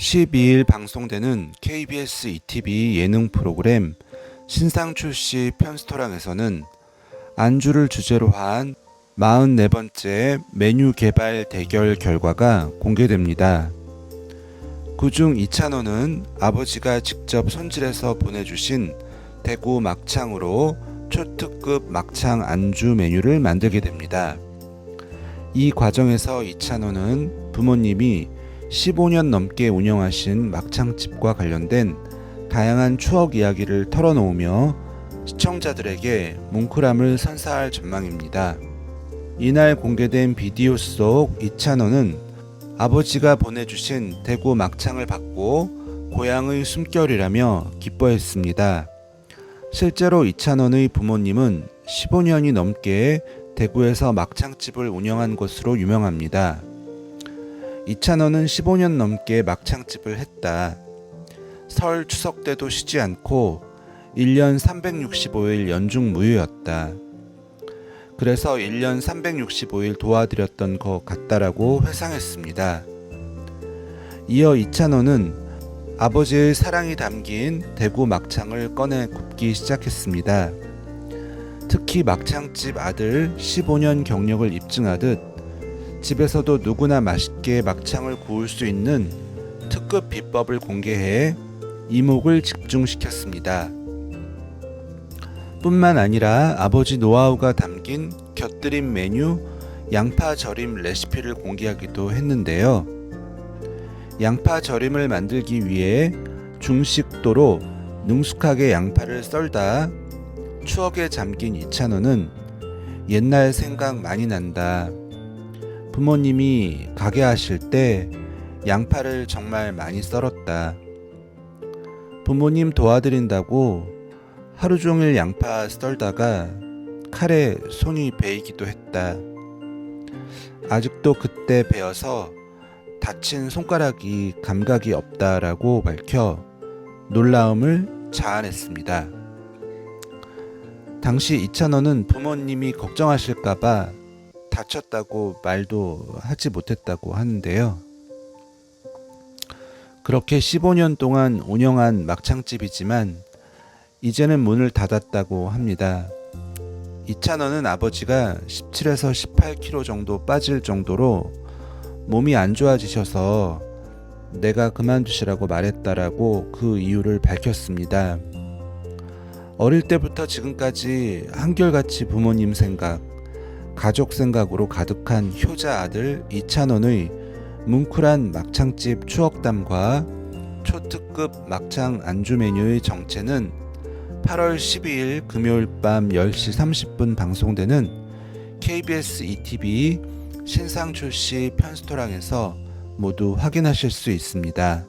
12일 방송되는 KBS ETV 예능 프로그램 신상 출시 편스토랑에서는 안주를 주제로 한 44번째 메뉴 개발 대결 결과가 공개됩니다. 그중 이찬원은 아버지가 직접 손질해서 보내주신 대구 막창으로 초특급 막창 안주 메뉴를 만들게 됩니다. 이 과정에서 이찬원은 부모님이 15년 넘게 운영하신 막창집과 관련된 다양한 추억 이야기를 털어놓으며 시청자들에게 뭉클함을 선사할 전망입니다. 이날 공개된 비디오 속 이찬원은 아버지가 보내주신 대구 막창을 받고 고향의 숨결이라며 기뻐했습니다. 실제로 이찬원의 부모님은 15년이 넘게 대구에서 막창집을 운영한 것으로 유명합니다. 이찬원은 15년 넘게 막창집을 했다. 설 추석 때도 쉬지 않고 1년 365일 연중 무휴였다. 그래서 1년 365일 도와드렸던 것 같다라고 회상했습니다. 이어 이찬원은 아버지의 사랑이 담긴 대구 막창을 꺼내 굽기 시작했습니다. 특히 막창집 아들 15년 경력을 입증하듯 집에서도 누구나 맛있게 막창을 구울 수 있는 특급 비법을 공개해 이목을 집중시켰습니다. 뿐만 아니라 아버지 노하우가 담긴 곁들임 메뉴 양파 절임 레시피를 공개하기도 했는데요. 양파 절임을 만들기 위해 중식도로 능숙하게 양파를 썰다 추억에 잠긴 이찬원은 옛날 생각 많이 난다. 부모님이 가게 하실 때 양파를 정말 많이 썰었다. 부모님 도와드린다고 하루 종일 양파 썰다가 칼에 손이 베이기도 했다. 아직도 그때 베어서 다친 손가락이 감각이 없다라고 밝혀 놀라움을 자아냈습니다. 당시 이찬원은 부모님이 걱정하실까봐 다쳤다고 말도 하지 못했다고 하는데요. 그렇게 15년 동안 운영한 막창집이지만 이제는 문을 닫았다고 합니다. 이찬원은 아버지가 17에서 18kg 정도 빠질 정도로 몸이 안 좋아지셔서 내가 그만두시라고 말했다라고 그 이유를 밝혔습니다. 어릴 때부터 지금까지 한결같이 부모님 생각, 가족 생각으로 가득한 효자 아들 이찬원의 뭉클한 막창집 추억담과 초특급 막창 안주 메뉴의 정체는 8월 12일 금요일 밤 10시 30분 방송되는 KBS ETV 신상 출시 편스토랑에서 모두 확인하실 수 있습니다.